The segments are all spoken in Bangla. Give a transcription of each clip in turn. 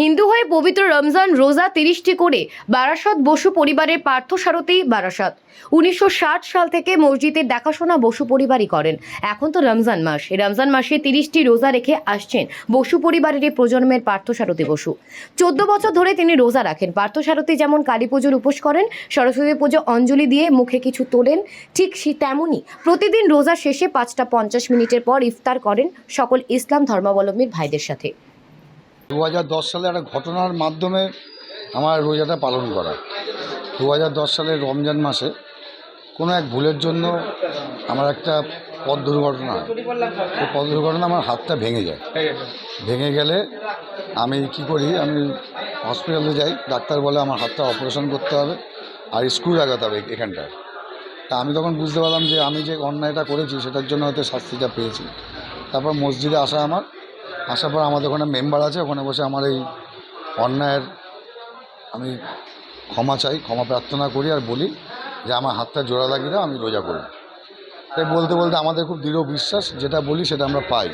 হিন্দু হয়ে পবিত্র রমজান রোজা তিরিশটি করে বারাসত বসু পরিবারের পার্থসারথী বারাসত। উনিশশো ষাট সাল থেকে মসজিদের দেখাশোনা বসু পরিবারই করেন। এখন তো রমজান মাস। এই রমজান মাসে তিরিশটি রোজা রেখে আসছেন বসু পরিবারের এই প্রজন্মের পার্থসারথী বসু। চোদ্দ বছর ধরে তিনি রোজা রাখেন। পার্থসারথী যেমন কালী পুজোর উপোস করেন, সরস্বতী পুজো অঞ্জলি দিয়ে মুখে কিছু তোলেন, ঠিক সে তেমনই প্রতিদিন রোজা শেষে পাঁচটা পঞ্চাশ মিনিটের পর ইফতার করেন সকল ইসলাম ধর্মাবলম্বীর ভাইদের সাথে। দু হাজার দশ সালে একটা ঘটনার মাধ্যমে আমার রোজাটা পালন করা। দু হাজার দশ সালের রমজান মাসে কোনো এক ভুলের জন্য আমার একটা পথ দুর্ঘটনা হয়। সেই পথ দুর্ঘটনা আমার হাতটা ভেঙে যায়। ভেঙে গেলে আমি কি করি, আমি হসপিটালে যাই, ডাক্তার বলে আমার হাতটা অপারেশন করতে হবে আর স্ক্রু লাগাতে হবে এখানটায় তা আমি তখন বুঝতে পারলাম যে আমি যে অন্যায়টা করেছি সেটার জন্য হয়তো শাস্তিটা পেয়েছি। তারপর মসজিদে আসা আমার আসার পর আমাদের ওখানে মেম্বার আছে ওখানে বসে আমার এই অন্যায়ের আমি ক্ষমা চাই ক্ষমা প্রার্থনা করি আর বলি যে আমার হাতটা জোড়া লাগিয়ে দাও আমি রোজা করি তাই বলতে বলতে আমাদের খুব দৃঢ় বিশ্বাস যেটা বলি সেটা আমরা পাই।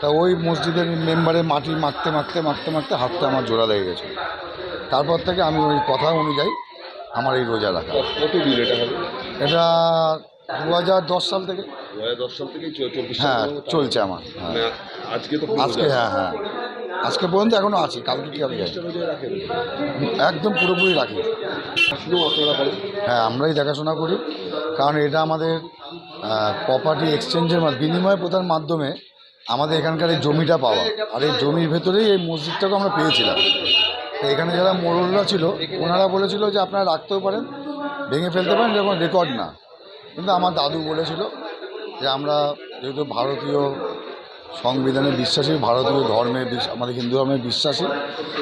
তা ওই মসজিদের মেম্বারে মাটি মাখতে মাখতে মাখতে মাখতে হাতটা আমার জোড়া লেগে গেছে। তারপর থেকে আমি ওই কথা অনুযায়ী আমার এই রোজা রাখা। এটা দু হাজার দশ সাল থেকে। দু হাজার দশ সাল চব্বিশ হ্যাঁ চলছে আমার হ্যাঁ। মানে আজকে তো আজকে হ্যাঁ হ্যাঁ আজকে পর্যন্ত এখনও আছি কালকে কি একদম পুরোপুরি রাখি। হ্যাঁ আমরাই দেখাশোনা করি। কারণ এটা আমাদের প্রপার্টি এক্সচেঞ্জের বিনিময় প্রথার মাধ্যমে আমাদের এখানকার এই জমিটা পাওয়া। আর এই জমির ভেতরেই এই মসজিদটাকে আমরা পেয়েছিলাম। তো এখানে যারা মোড়লরা ছিল ওনারা বলেছিল যে আপনারা রাখতেও পারেন ভেঙে ফেলতে পারেন যখন রেকর্ড না। কিন্তু আমার দাদু বলেছিল যে আমরা যেহেতু ভারতীয় সংবিধানে বিশ্বাসী, ভারতীয় ধর্মে আমাদের হিন্দু ধর্মে বিশ্বাসী,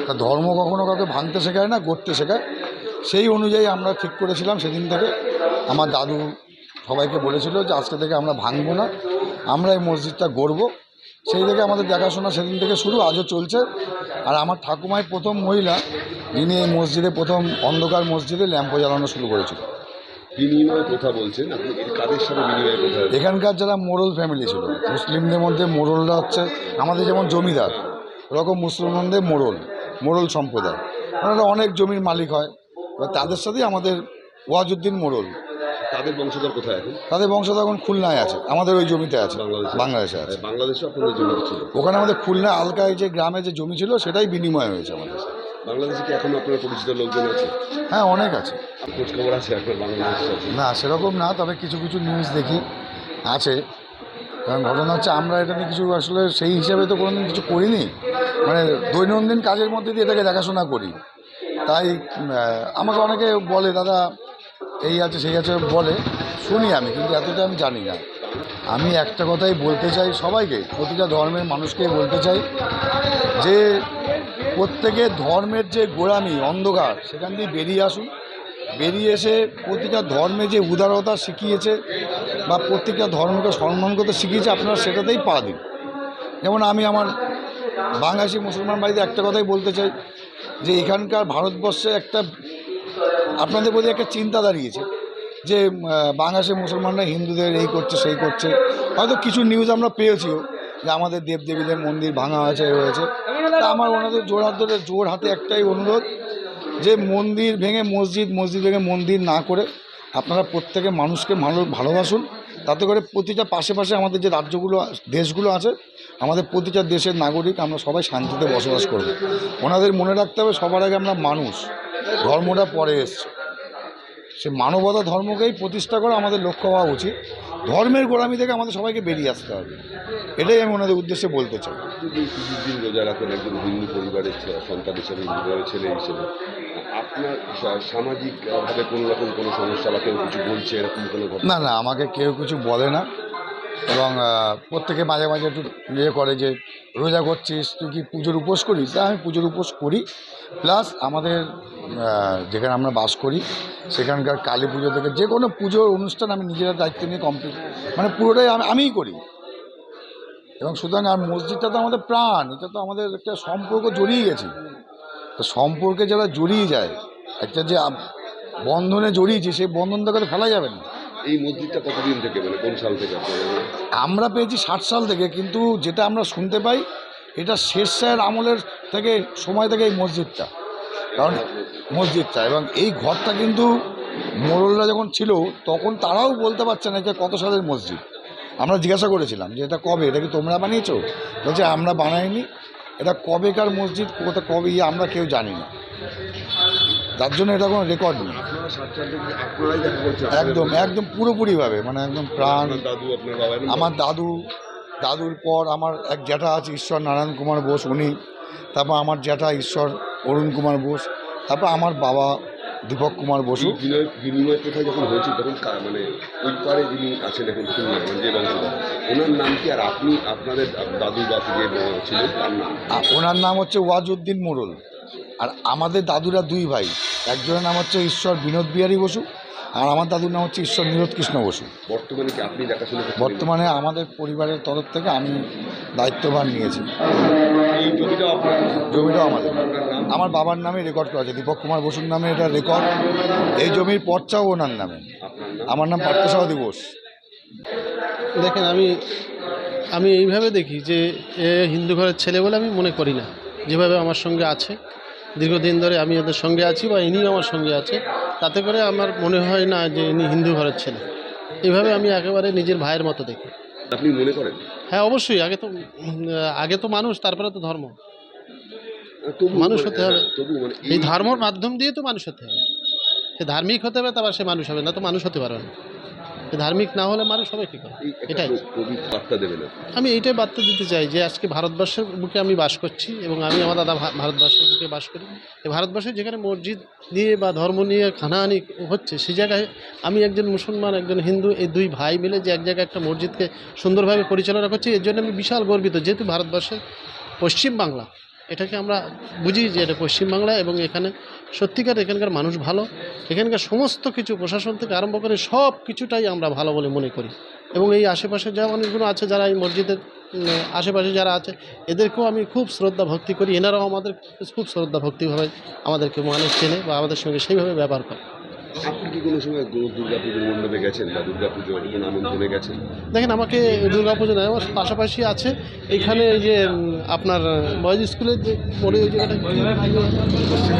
তা ধর্ম কখনো কাউকে ভাঙতে শেখায় না, গড়তে শেখায়। সেই অনুযায়ী আমরা ঠিক করেছিলাম সেদিন থেকে। আমার দাদু সবাইকে বলেছিল যে আজকে থেকে আমরা ভাঙবো না, আমরা এই মসজিদটা গড়ব। সেই থেকে আমাদের দেখাশোনা সেদিন থেকে শুরু, আজও চলছে। আর আমার ঠাকুমাই প্রথম মহিলা, যিনি এই মসজিদে প্রথম অন্ধকার মসজিদে ল্যাম্পো জ্বালানো শুরু করেছিল। বিনিময় কথা বলছেন। আপনি এর কাদের সাথে বিনিময় কথা এখানকার যারা মোড়ল ফ্যামিলি ছিল মুসলিমদের মধ্যে মোড়লরা হচ্ছে আমাদের যেমন জমিদার ওরকম মুসলমানদের মোড়ল মোড়ল সম্প্রদায়। ওনারা অনেক জমির মালিক হয় এবার তাদের সাথেই আমাদের ওয়াজুদ্দিন মোড়ল তাদের বংশধর কোথায় এখন? তাদের বংশধর এখন খুলনায় আছে আমাদের ওই জমিতে আছে বাংলাদেশে। বাংলাদেশে আছে। বাংলাদেশে আপনাদের জমি ছিল। ওখানে আমাদের খুলনা আলকায় যে গ্রামে যে জমি ছিল সেটাই বিনিময় হয়েছে আমাদের। বাংলাদেশে কি এখনও আপনার পরিচিত লোকজন আছে? হ্যাঁ অনেক আছে। খোঁজ খবর আছে আপনার বাংলাদেশে না সেরকম না তবে কিছু কিছু নিউজ দেখি। আছে। কারণ ঘটনা হচ্ছে আমরা এটা নিয়ে কিছু আসলে সেই হিসাবে তো কোনোদিন কিছু করিনি। মানে দৈনন্দিন কাজের মধ্যে দিয়ে এটাকে দেখাশোনা করি। তাই আমাকে অনেকে বলে দাদা এই আছে সেই আছে বলে শুনি আমি কিন্তু এতটা আমি জানি না। আমি একটা কথাই বলতে চাই সবাইকে প্রতিটা ধর্মের মানুষকেই বলতে চাই যে প্রত্যেকের ধর্মের যে গোড়ামি অন্ধকার সেখান দিয়ে বেরিয়ে আসুন। বেরিয়ে এসে প্রতিটা ধর্মে যে উদারতা শিখিয়েছে বা প্রত্যেকটা ধর্মকে সম্মান করতে শিখিয়েছে আপনারা সেটাতেই পা দিন। যেমন আমি আমার বাংলাদেশি মুসলমান বাড়িতে একটা কথাই বলতে চাই যে এখানকার ভারতবর্ষে একটা আপনাদের প্রতি একটা চিন্তা দাঁড়িয়েছে যে আহ, বাংলাদেশে মুসলমানরা হিন্দুদের এই করছে সেই করছে। হয়তো কিছু নিউজ আমরা পেয়েছিও যে আমাদের দেবদেবীদের মন্দির ভাঙা হয়েছে হয়েছে। তা আমার ওনাদের জোর হাত ধরে, জোর হাতে একটাই অনুরোধ যে মন্দির ভেঙে, মসজিদ মসজিদ ভেঙে মন্দির না করে আপনারা প্রত্যেকে মানুষকে ভালো, ভালোবাসুন। তাতে করে প্রতিটা পাশে পাশে আমাদের যে রাজ্যগুলো, দেশগুলো আছে, আমাদের প্রতিটা দেশের নাগরিক আমরা সবাই শান্তিতে বসবাস করব। ওনাদের মনে রাখতে হবে সবার আগে আমরা মানুষ। ধর্মটা পরে এসছে। সে মানবতা ধর্মকেই প্রতিষ্ঠা করা আমাদের লক্ষ্য হওয়া উচিত। ধর্মের গোড়ামি থেকে আমাদের সবাইকে বেরিয়ে আসতে হবে। এটাই আমি ওনাদের উদ্দেশ্যে বলতে চাই। দিন রোজা রাখেন একজন হিন্দু পরিবারের সন্তান হিসেবে হিন্দু পরিবারের ছেলে হিসেবে আপনার সামাজিকভাবে কোনো রকম কোনো সমস্যা বা কেউ কিছু বলছে এরকম কোনো না না আমাকে কেউ কিছু বলে না। এবং প্রত্যেকে মাঝে মাঝে একটু ইয়ে করে যে রোজা করছিস তুই কি পুজোর উপোস করিস? তা আমি পুজোর উপোস করি। প্লাস আমাদের যেখানে আমরা বাস করি সেখানকার কালী পুজো থেকে যে কোনো পুজোর অনুষ্ঠান আমি নিজেরা দায়িত্ব নিয়ে কমপ্লিট মানে পুরোটাই আমি আমিই করি। এবং সুতরাং আর মসজিদটা তো আমাদের প্রাণ এটা তো আমাদের একটা সম্পর্ক জড়িয়ে গেছে। তো সম্পর্কে যারা জড়িয়ে যায় একটা যে বন্ধনে জড়িয়েছি সেই বন্ধনটাকে তো ফেলা যাবে না। এই মসজিদটা কতদিন থেকে মানে কোন সাল থেকে আমরা পেয়েছি ষাট সাল থেকে কিন্তু যেটা আমরা শুনতে পাই এটা শেষ শাহের আমলের থেকে সময় থেকে এই মসজিদটা। কারণ মসজিদটা এবং এই ঘরটা কিন্তু মোড়লরা যখন ছিল তখন তারাও বলতে পারছে না যে কত সালের মসজিদ। আমরা জিজ্ঞাসা করেছিলাম যে এটা কবে? এটা কি তোমরা বানিয়েছো? বলছে আমরা বানাইনি। এটা কবেকার মসজিদ? কোথা কবে ইয়ে? আমরা কেউ জানি না। তার জন্য এটা কোনো রেকর্ড নেই। একদম একদম পুরোপুরিভাবে মানে একদম প্রাণ। আমার দাদু দাদুর পর আমার এক জ্যাঠা আছে ঈশ্বর নারায়ণ কুমার বোস উনি। তারপর আমার জ্যাঠা ঈশ্বর অরুণ কুমার বোস তারপর আমার বাবা দীপক কুমার বসু। বিনিময় প্রথা যখন হয়েছিল তখন মানে ওই পারে যিনি আছেন এখন মানে যে বংশধর ওনার নাম কি? আর আপনি আপনাদের দাদু বাপু যে ছিলেন তার নাম? ওনার নাম হচ্ছে ওয়াজউদ্দিন মোড়ল আর আমাদের দাদুরা দুই ভাই একজনের নাম হচ্ছে ঈশ্বর বিনোদ বিহারী বসু আর আমার দাদুর নাম হচ্ছে ঈশ্বর নীরদ কৃষ্ণ বসু। বর্তমানে কি আপনি দেখাশোনা বর্তমানে আমাদের পরিবারের তরফ থেকে আমি দায়িত্বভার নিয়েছি। এই জমিটাও আমাদের। আমার বাবার নামে রেকর্ড করা আছে। দীপক কুমার বসুর নামে এটা রেকর্ড এই জমির পর্চাও ওনার নামে। আমার নাম পার্থসারথী বোস দেখেন আমি আমি এইভাবে দেখি যে এ হিন্দু ঘরের ছেলে বলে আমি মনে করি না। যেভাবে আমার সঙ্গে আছে দীর্ঘদিন ধরে আমি ওদের সঙ্গে আছি বা ইনিও আমার সঙ্গে আছে তাতে করে আমার মনে হয় না যে ইনি হিন্দু ঘরের ছেলে। এভাবে আমি একেবারে নিজের ভাইয়ের মতো দেখি। আপনি মনে করেন? হ্যাঁ অবশ্যই। আগে তো আগে তো মানুষ তারপরে তো ধর্ম। মানুষ মানে- হতে হবে। হ্যাঁ, মানে এই ধর্মর মাধ্যম দিয়ে তো মানুষ হতে হবে। সে ধার্মিক হতে হবে তারপর সে মানুষ হবে না তো মানুষ হতে পারবে না। ধার্মিক না হলে মানুষ হবে কী করে? এটাই। বার্তা দেবেন। আমি এইটাই বার্তা দিতে চাই যে আজকে ভারতবর্ষের বুকে আমি বাস করছি এবং আমি আমার দাদা ভারতবর্ষের বুকে বাস করি। এই ভারতবর্ষে যেখানে মসজিদ নিয়ে বা ধর্ম নিয়ে খানাহানি হচ্ছে সেই জায়গায় আমি একজন মুসলমান একজন হিন্দু এই দুই ভাই মিলে যে এক জায়গায় একটা মসজিদকে সুন্দরভাবে পরিচালনা করছি এর জন্য আমি বিশাল গর্বিত। যেহেতু ভারতবর্ষের পশ্চিম বাংলা এটাকে আমরা বুঝি যে এটা পশ্চিমবাংলা এবং এখানে সত্যিকার এখানকার মানুষ ভালো। এখানকার সমস্ত কিছু প্রশাসন থেকে আরম্ভ করে সব কিছুটাই আমরা ভালো বলে মনে করি। এবং এই আশেপাশে যা মানুষগুলো আছে, যারা এই মসজিদের আশেপাশে যারা আছে, এদেরকেও আমি খুব শ্রদ্ধা ভক্তি করি। এনারাও আমাদের খুব শ্রদ্ধা ভক্তিভাবে আমাদেরকে মানুষ চেনে বা আমাদের সঙ্গে সেইভাবে ব্যবহার করে। আপনি কি কোনো সময় দুর্গাপুজোর মণ্ডপে গেছেন বা দুর্গাপুজোর কোনো আমন্ত্রণে গেছেন? দেখেন আমাকে দুর্গা পুজো নয় আমার পাশাপাশি আছে এখানে এই যে আপনার বয়েজ স্কুলের যে পরে ওই জায়গাটা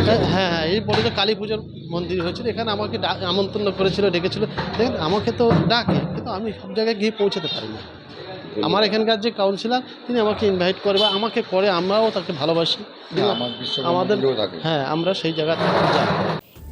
হ্যাঁ হ্যাঁ হ্যাঁ এই পরে যে কালী পুজোর মন্দির হয়েছিল। এখানে আমাকে আমন্ত্রণ করেছিল ডেকেছিল। দেখেন আমাকে তো ডাকে কিন্তু আমি সব জায়গায় গিয়ে পৌঁছাতে পারি না আমার এখানকার যে কাউন্সিলর তিনি আমাকে ইনভাইট করে বা আমাকে করে আমরাও তাকে ভালোবাসি। আমাদের হ্যাঁ আমরা সেই জায়গাতে যাই।